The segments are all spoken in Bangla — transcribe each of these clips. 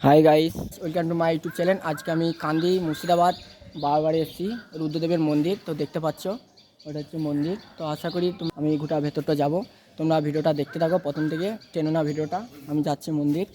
Hi guys welcome to my YouTube channel আজকে আমি কান্দি মুর্শিদাবাদ বারবারে এসেছি রুদ্রদেবের মন্দির তো দেখতে পাচ্ছ ওটা হচ্ছে মন্দির তো আশা করি তুমি আমি গোটা ভেতরটা যাব তোমরা ভিডিওটা দেখতে থাকো প্রথম থেকে টেনো না ভিডিওটা আমি যাচ্ছি মন্দির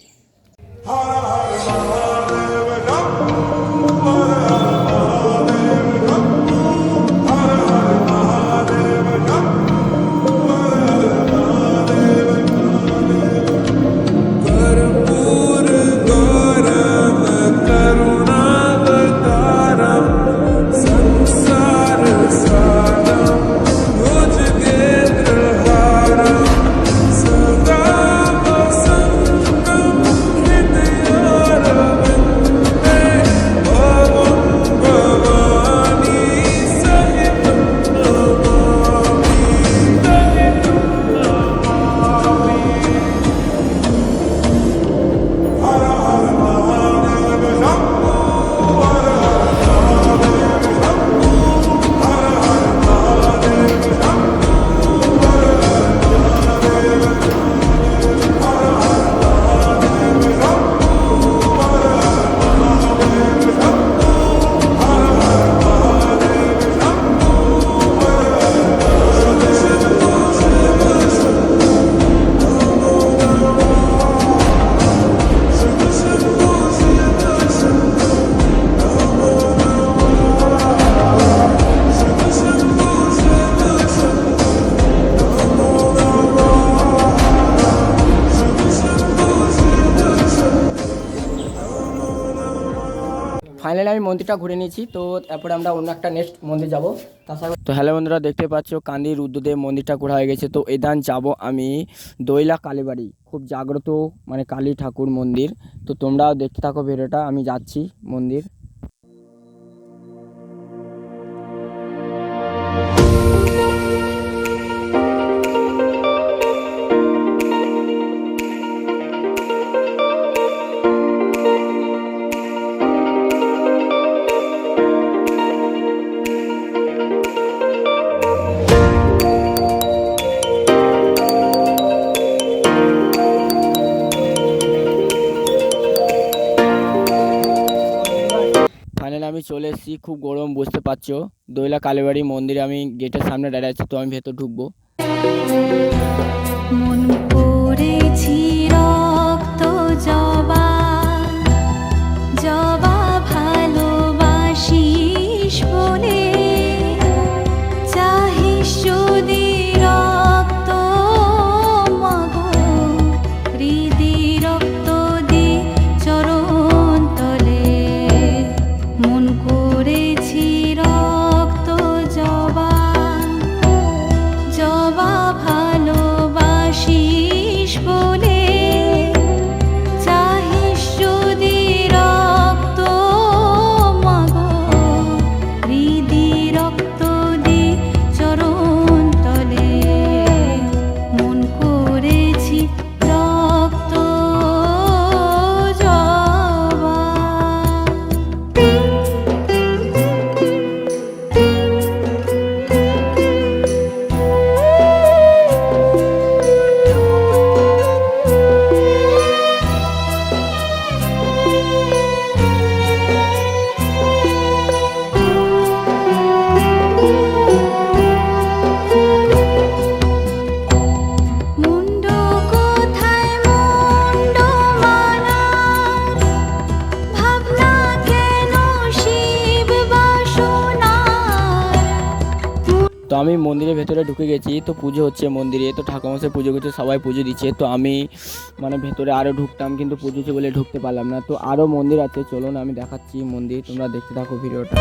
আমি মন্দিরটা ঘুরে নিয়েছি। তো তারপরে আমরা অন্য একটা নেক্সট মন্দির যাব। তো হ্যালো বন্ধুরা, দেখতে পাচ্ছ কান্দি রুদ্রদেব মন্দিরটা ঘোরা হয়ে গেছে। তো এদান যাব আমি দইলা কালীবাড়ি। খুব জাগ্রত মানে কালী ঠাকুর মন্দির। তো তোমরাও দেখতে থাকো ভিডিওটা, আমি যাচ্ছি মন্দির। ফাইনালি আমি চলে এসেছি, খুব গরম, বুঝতে পারছ। দইলা কালীবাড়ি মন্দিরে আমি গেটের সামনে দাঁড়িয়ে আছি, তো আমি ভেতর ঢুকবো। আমি মন্দিরের ভেতরে ঢুকে গেছি, তো পুজো হচ্ছে মন্দিরে, তো ঠাকুরমশাই পুজো করছে, সবাই পুজো দিচ্ছে, তো আমি মানে ভেতরে আরও ঢুকতাম, কিন্তু পুজো হচ্ছে বলে ঢুকতে পারলাম না, তো আরও মন্দির আছে, চলুন আমি দেখাচ্ছি মন্দির, তোমরা দেখতে থাকো ভিডিওটা।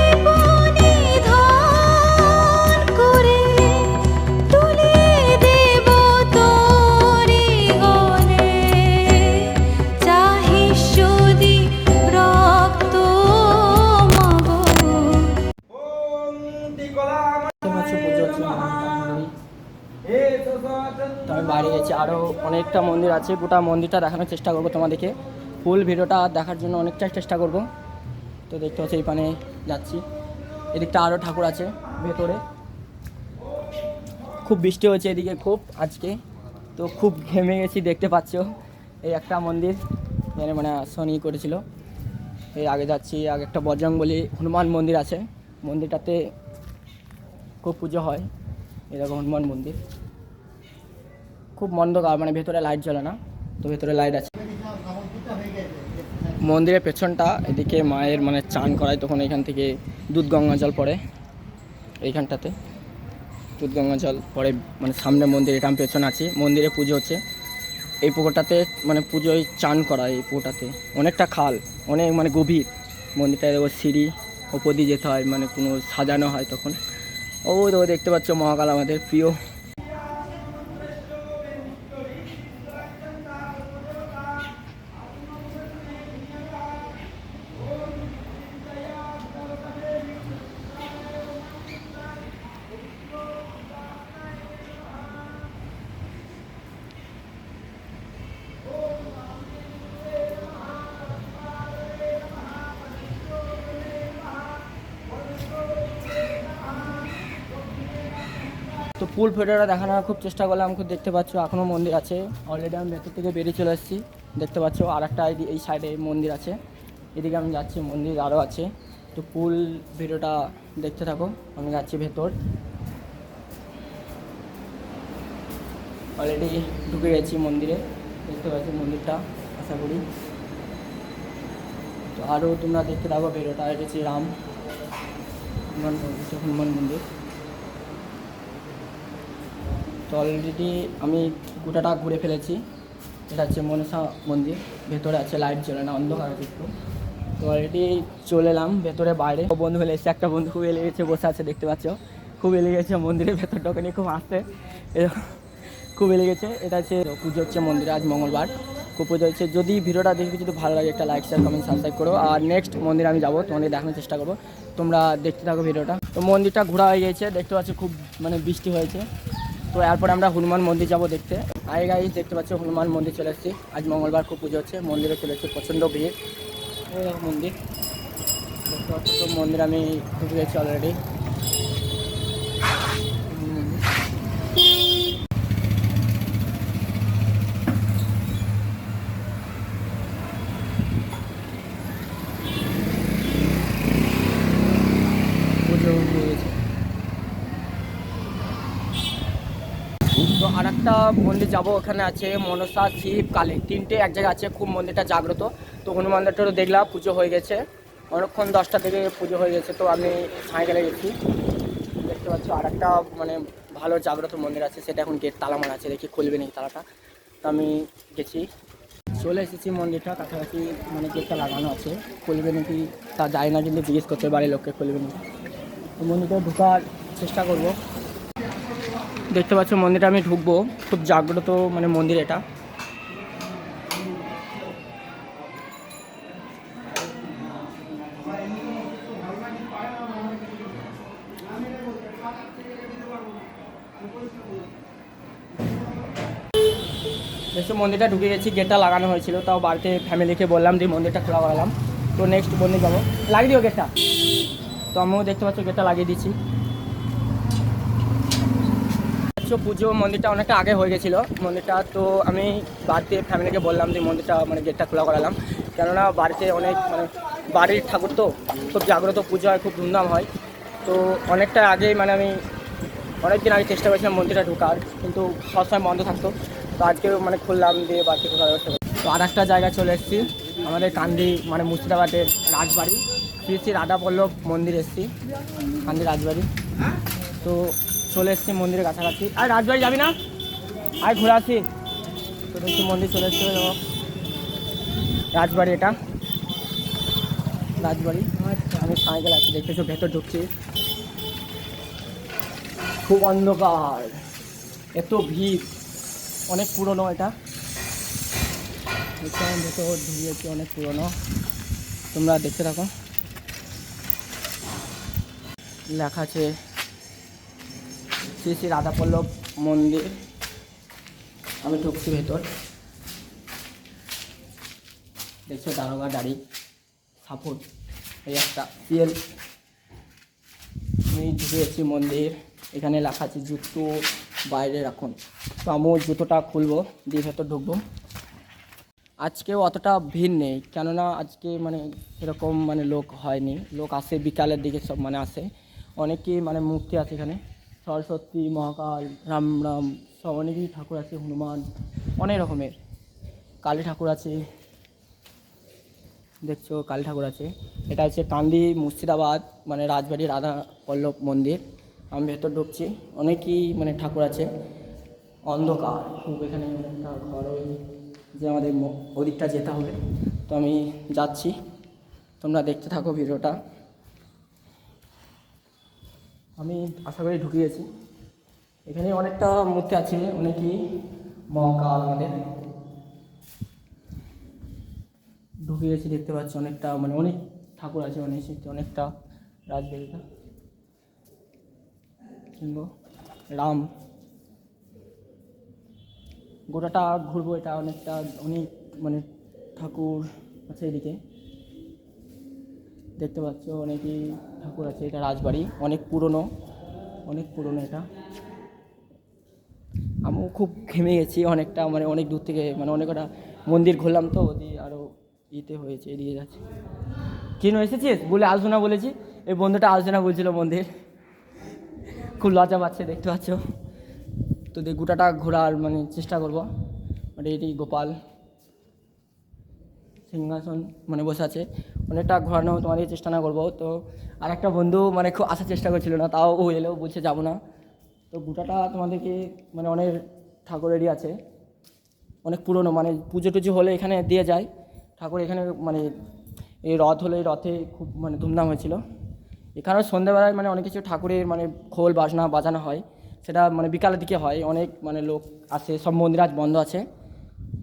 আমি গেছি আরও অনেকটা মন্দির আছে। গোটা মন্দিরটা দেখানোর চেষ্টা করব তোমাদেরকে। ফুল ভিডিওটা দেখার জন্য অনেকটাই চেষ্টা করব। তো দেখতে পাচ্ছি, এই পানে যাচ্ছি। এদিকটা আরও ঠাকুর আছে, ভেতরে। খুব বৃষ্টি হচ্ছে এদিকে, খুব আজকে। তো খুব ঘেমে গেছি, দেখতে পাচ্ছ। এই একটা মন্দির এখানে মানে আসনি করেছিল। এই আগে যাচ্ছি, আগে একটা বজরংবলী হনুমান মন্দির আছে। মন্দিরটাতে খুব পুজো হয়। এরকম হনুমান মন্দির। খুব মন্দকার মানে ভেতরে লাইট জ্বলে না, তো ভেতরে লাইট আছে। মন্দিরের পেছনটা, এদিকে মায়ের মানে চান করায়, তখন এখান থেকে দুধ গঙ্গা জল পড়ে, এইখানটাতে। দুধ গঙ্গা জল পড়ে মানে সামনে মন্দির, এটা আমি পেছনে আছি। মন্দিরে পুজো হচ্ছে। এই পুকুরটাতে মানে পুজোয় চান করা এই পুকুরটাতে। অনেকটা খাল, অনেক মানে গভীর। মন্দিরটায় দেখো সিঁড়ি, ওপর দিয়ে যেতে হয় মানে কোনো সাজানো হয় তখন। ও, তো দেখতে পাচ্ছ মহাকাল আমাদের প্রিয় তো পুল ফেটোটা দেখানোর খুব চেষ্টা করলাম, খুব দেখতে পাচ্ছ এখনও মন্দির আছে। অলরেডি আমি ভেতর থেকে বেরিয়ে চলে এসেছি, দেখতে পাচ্ছ আর একটা এই সাইডে মন্দির আছে। এদিকে আমি যাচ্ছি, মন্দির আরও আছে। তো পুল ভিডিওটা দেখতে থাকো, আমি যাচ্ছি ভেতর। অলরেডি ঢুকে গেছি মন্দিরে, দেখতে পাচ্ছি মন্দিরটা, আশা করি। তো আরও তোমরা দেখতে থাকো ভিডিওটা গেছি রাম হনুমান হনুমান মন্দির। তো অলরেডি আমি গোটাটা ঘুরে ফেলেছি। এটা হচ্ছে মনসা মন্দির। ভেতরে আছে লাইট জ্বলে না, অন্ধকার আছে একটু। তো অলরেডি চলে এলাম ভেতরে বাইরে। বন্ধু হলে এসে একটা বন্ধু খুব এলে গেছে বসে আছে, দেখতে পাচ্ছ। খুব এলে গেছে মন্দিরের ভেতরটাকে নিয়ে খুব আসতে খুব এলে গেছে এটা হচ্ছে পুজো হচ্ছে মন্দিরে আজ মঙ্গলবার। খুব পুজো হচ্ছে। যদি ভিডিওটা দেখবে যদি ভালো লাগে, একটা লাইক শেয়ার কমেন্ট সাবস্ক্রাইব করো। আর নেক্সট মন্দিরে আমি যাব, তোমাদের দেখানোর চেষ্টা করব। তোমরা দেখতে থাকো ভিডিওটা। তো মন্দিরটা ঘোরা হয়ে গেছে দেখতে পাচ্ছ খুব মানে বৃষ্টি হয়েছে। তো এরপরে আমরা হনুমান মন্দির যাব দেখতে। আগে গাই দেখতে পাচ্ছি, হনুমান মন্দির চলে এসেছি। আজ মঙ্গলবার খুব পুজো হচ্ছে, মন্দিরে চলে এসেছি, প্রচণ্ড ভিড়। মন্দির। তো মন্দির আমি ঢুকে গেছি অলরেডি পুজো হয়ে গেছে তো আর একটা মন্দির যাব ওখানে আছে মনসা, শিব, কালী। তিনটে এক জায়গায় আছে, খুব মন্দিরটা জাগ্রত। তো হনুমান মন্দিরটাও দেখলাম, পুজো হয়ে গেছে। অনেকক্ষণ দশটা থেকে পুজো হয়ে গেছে, তো আমি সাইকেলে গেছি। দেখতে পাচ্ছ, আর একটা মানে ভালো জাগ্রত মন্দির আছে, সেটা এখন গেট তালা মারা আছে, দেখি খুলবে নাকি তালাটা। তো আমি গেছি। চলে এসেছি মন্দিরটা, কাছাকাছি মানে গেটটা লাগানো আছে। খুলবে নাকি তা যায় না, কিন্তু জিজ্ঞেস করতে বাড়ির লোককে খুলবে নাকি। মন্দিরটা ঢোকার চেষ্টা করব। দেখতে পাচ্ছ, মন্দিরটা আমি ঢুকবো। খুব জাগ্রত মানে মন্দির এটা। বেশি মন্দিরটা ঢুকে গেছি গেটটা লাগানো হয়েছিল, তাও বাড়িতে ফ্যামিলিকে বললাম যে মন্দিরটা খোলা করালাম। তো নেক্সট মন্দির যাব। লাগিয়ে দিও গেটটা তো আমিও দেখতে পাচ্ছ গেটটা লাগিয়ে দিচ্ছি। পাচ্ছ পুজো, মন্দিরটা অনেকটা আগে হয়ে গেছিল। মন্দিরটা তো আমি বাড়িতে ফ্যামিলিকে বললাম যে মন্দিরটা মানে গেটটা খোলা করালাম। কেননা বাড়িতে অনেক মানে বাড়ির ঠাকুর তো খুব জাগ্রত পুজো হয়, খুব ধুমধাম হয়। তো অনেকটা আগেই মানে আমি অনেক দিন আগে চেষ্টা করেছিলাম মন্দিরটা ঢোকার, কিন্তু সবসময় বন্ধ থাকতো। তো আজকে মানে খুললাম দিয়ে বাড়িতে ঢোকার ব্যবস্থা। তো আর একটা জায়গায় চলে এসেছি, আমাদের কান্দি মানে মুর্শিদাবাদের রাজবাড়ি। শ্রী শ্রী রাধা পল্লব মন্দির এসেছি, কান্দি রাজবাড়ি। তো চলে এসেছি মন্দিরের কাছাকাছি। আর রাজবাড়ি যাবি না? আয় ঘুরে আসি। মন্দির চলে এসছে রাজবাড়ি এটা। রাজবাড়ি। আমি সাইকেল আছি, দেখতেছো, ভেতর ঢুকছি। খুব অন্ধকার। এত ভিড়। অনেক পুরনো এটা। ভেতর ঢুকিয়েছি অনেক পুরনো। তোমরা দেখতে থাকো। লেখা আছে শ্রী শ্রী রাধাপল্লব মন্দির। আমি ঢুকছি ভেতর। দেখছ দারোগা দাড়ি সাপোর্ট এই একটা পিএল। আমি ঢুকে গেছি মন্দির। এখানে লেখা আছে, জুতো বাইরে রাখুন। তো আমিও জুতোটা খুলবো, দিয়ে ভেতর ঢুকবো। আজকেও অতটা ভিড় নেই, কেননা আজকে মানে এরকম মানে লোক হয়নি। লোক আসে, বিকালের দিকে সব মানে আসে। অনেকেই মানে মূর্তি আছে এখানে। সরস্বতী, মহাকাল, রাম রাম, সব অনেকই ঠাকুর আছে, হনুমান, অনেক রকমের। কালী ঠাকুর আছে। দেখছ, কালী ঠাকুর আছে। এটা হচ্ছে কান্দি মুর্শিদাবাদ মানে রাজবাড়ি রাধা পল্লব মন্দির। আমি ভেতর ঢুকছি। অনেকই মানে ঠাকুর আছে। অন্ধকার। খুব এখানে একটা ঘর যে আমাদের ওদিকটা যেতে হবে। তো আমি যাচ্ছি। তোমরা দেখতে থাকো ভিডিওটা। আমি আশা করি ঢুকে গেছি এখানে অনেকটা মূর্তি আছে, অনেকই মহাকাল আমাদের। ঢুকে গেছি দেখতে পাচ্ছি অনেকটা মানে অনেক ঠাকুর আছে অনেক অনেকটা রাজবাড়িটা। কিংবা রাম। গোটাটা ঘুরবো, এটা অনেকটা, অনেক মানে ঠাকুর আছে এদিকে। দেখতে পাচ্ছ, অনেকই ঠাকুর আছে, এটা রাজবাড়ি, অনেক পুরনো অনেক পুরনো এটা। আমিও খুব ঘেমে গেছি অনেকটা মানে অনেক দূর থেকে মানে অনেক কটা মন্দির ঘুরলাম তো দিয়ে আরও ইতে হয়েছে এদিকে যাচ্ছে। কেন, এসেছিস? বলে আসব না বলেছি, এই বন্ধুটা আসবে না বলছিল মন্দির। খুব লজ্জা পাচ্ছে, দেখতে পাচ্ছ। তো দেখ গোটাটা ঘোরার মানে চেষ্টা করব। মানে এটি গোপাল। সিংহাসন মানে বসে আছে। অনেকটা ঘোরানো তোমাদের চেষ্টা না করব। তো আর একটা বন্ধু মানে খুব আসার চেষ্টা করছিল না, তাও ও এলেও বলছে যাব না। তো গোটাটা তোমাদেরকে মানে অনেক ঠাকুরেরই আছে। অনেক পুরনো মানে পুজো টুজো হলে এখানে দিয়ে যায়। ঠাকুর এখানে মানে এই রথ হলে এই রথে খুব মানে ধুমধাম হয়েছিল। এখানেও সন্ধ্যেবেলায় মানে অনেক কিছু ঠাকুরের মানে খোল, বাজনা, বাজানো হয়। সেটা মানে বিকালের দিকে হয়, অনেক মানে লোক আসে। সব মন্দির আজ বন্ধ আছে।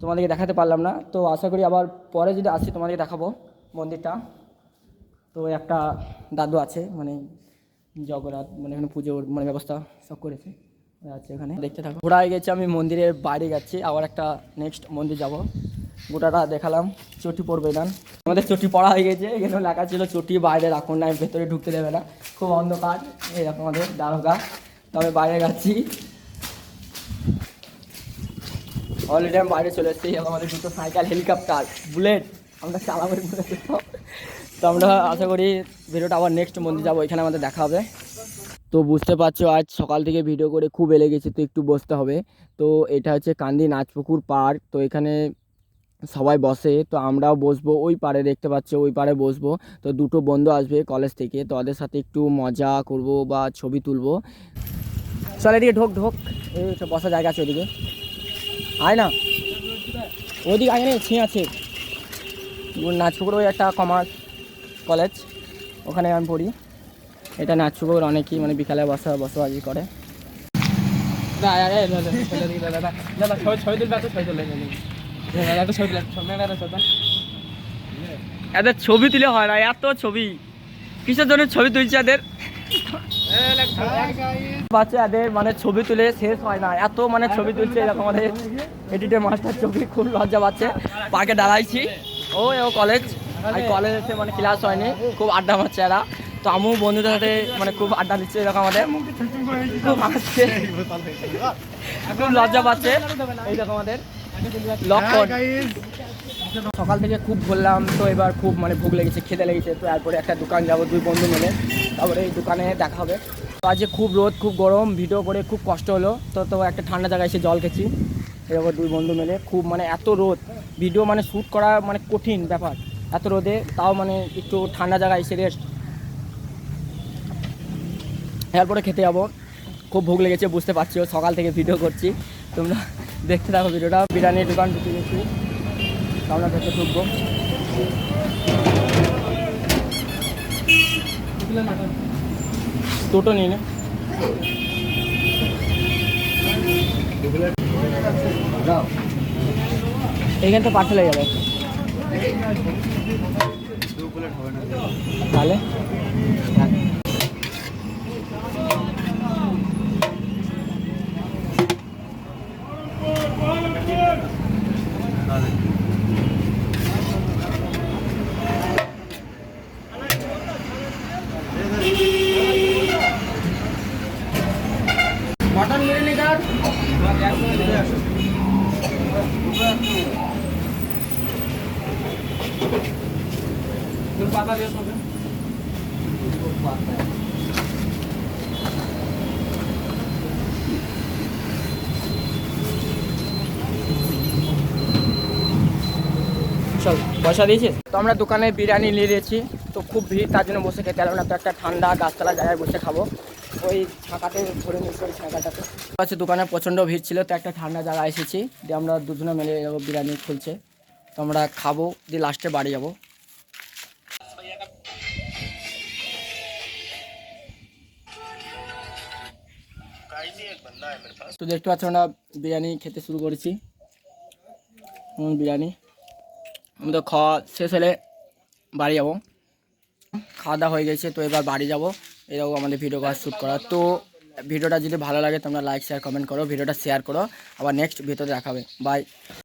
তোমাদেরকে দেখাতে পারলাম না। তো আশা করি আবার পরে যদি আসি তোমাদেরকে দেখাবো মন্দিরটা। তো একটা দাদু আছে মানে জগন্নাথ মানে এখানে পুজোর মানে ব্যবস্থা সব করেছে। আছে এখানে। দেখতে থাকো। ঘোরা হয়ে গেছে, আমি মন্দিরের বাইরে যাচ্ছি, আবার একটা নেক্সট মন্দির যাব। গোটাটা দেখালাম, চটি পড়বে না। আমাদের চটি পড়া হয়ে গেছে, এখানে লেখা ছিল চটি বাইরে রাখুন না ভেতরে ঢুকতে দেবে না। খুব অন্ধকার এরকম আমাদের দারোগা। তো আমি বাইরে যাচ্ছি। অলরেডি আমি বাইরে চলে এসেছি আমাদের দুটো সাইকেল হেলিকপ্টার বুলেট আমরা চালাবো তো আমরা আশা করি ভিডিওটা আবার নেক্সট মন্দির যাব, এখানে আমাদের দেখা হবে। তো বুঝতে পারছ, আজ সকাল থেকে ভিডিও করে খুব এলে গেছে, তো একটু বসতে হবে। তো এটা হচ্ছে কান্দি নাচপুকুর পার্ক, তো এখানে সবাই বসে, তো আমরাও বসবো, ওই পারে দেখতে পাচ্ছ, ওই পারে বসবো। তো দুটো বন্ধু আসবে কলেজ থেকে, তো ওদের সাথে একটু মজা করব বা ছবি তুলবো। চল এদিকে ঢোক ঢোক। এই তো বসার জায়গা আছে ওদিকে। আয় না। ওদিকে আয় না ছিঁ আছে। নাচপুকুর ওই একটা কমার্স কলেজ ওখানে আমি পড়ি। এটা নাচপুকুর অনেকেই মানে বিকালে বসা বসবাজি করে। এদের ছবি তুলে হয় না এত ছবি। কিসের জন্য ছবি তুলছে এদের? বাচ্চা এদের মানে ছবি তুলে শেষ হয় না। এত মানে ছবি তুলছে এরকম আমাদের এডিটর মাস্টার ছবি, খুব লজ্জা পাচ্ছে। পার্কে দাঁড়াইছি। ও ও কলেজ আর কলেজ এসে মানে ক্লাস হয়নি, খুব আড্ডা মারছে এরা। তো আমিও বন্ধুদের সাথে মানে খুব আড্ডা দিচ্ছে এরকম আমাদের। খুব খুব লজ্জা পাচ্ছে। এইরকম আমাদের। লক্ষণ সকাল থেকে খুব ঘুরলাম তো এবার খুব মানে ভোগ লেগেছে খেতে লেগেছে তো তারপরে একটা দোকান যাব দুই বন্ধু মিলে। তারপরে এই দোকানে দেখা হবে। তো আজকে খুব রোদ খুব গরম ভিডিও করে খুব কষ্ট হলো। তো তো একটা ঠান্ডা জায়গায় এসে জল খেয়েছি। এরকম দুই বন্ধু মিলে খুব মানে এত রোদ ভিডিও মানে শ্যুট করা মানে কঠিন ব্যাপার এত রোদে তাও মানে একটু ঠান্ডা জায়গায় এসে রেস্ট এরপরে খেতে যাব। খুব ভোগ লেগেছে বুঝতে পারছ সকাল থেকে ভিডিও করছি। তোমরা দেখতে থাকো ভিডিওটা বিরিয়ানির দোকান ঢুকে গেছি। আমরা ভেতরে ঢুকবো। টোটো নিয়ে তো পার্সেল হয়ে যাবে। তাহলে মটন বিরিয়ানি কার চল, পয়সা দিয়েছিস তো আমরা দোকানে বিরিয়ানি নিয়ে নিয়েছি তো খুব ভিড়, তার জন্য বসে খেতে পারব না। তো একটা ঠান্ডা গাছতলা জায়গায় বসে খাব। ওই ছাঁকাতে ধরে নিচ্ছি ওই ছাঁকাটাতে। আছে দোকানে প্রচণ্ড ভিড় ছিল, তো একটা ঠান্ডা জায়গায় এসেছি। দিয়ে আমরা দুজনে মিলে বিরিয়ানি খুলছে। তো আমরা খাব, দিয়ে লাস্টে বাড়ি যাব। তো দেখতে পাচ্ছ আমরা বিরিয়ানি খেতে শুরু করেছি। বিরিয়ানি। আমাদের খাওয়া শেষ হলে বাড়ি যাব। খাওয়া দাওয়া হয়ে গেছে, তো এবার বাড়ি যাব। এরকম আমাদের ভিডিও কাজ শ্যুট করা। তো ভিডিওটা যদি ভালো লাগে তোমরা লাইক শেয়ার কমেন্ট করো। ভিডিওটা শেয়ার করো। আবার নেক্সট ভিডিওতে দেখাবে। বাই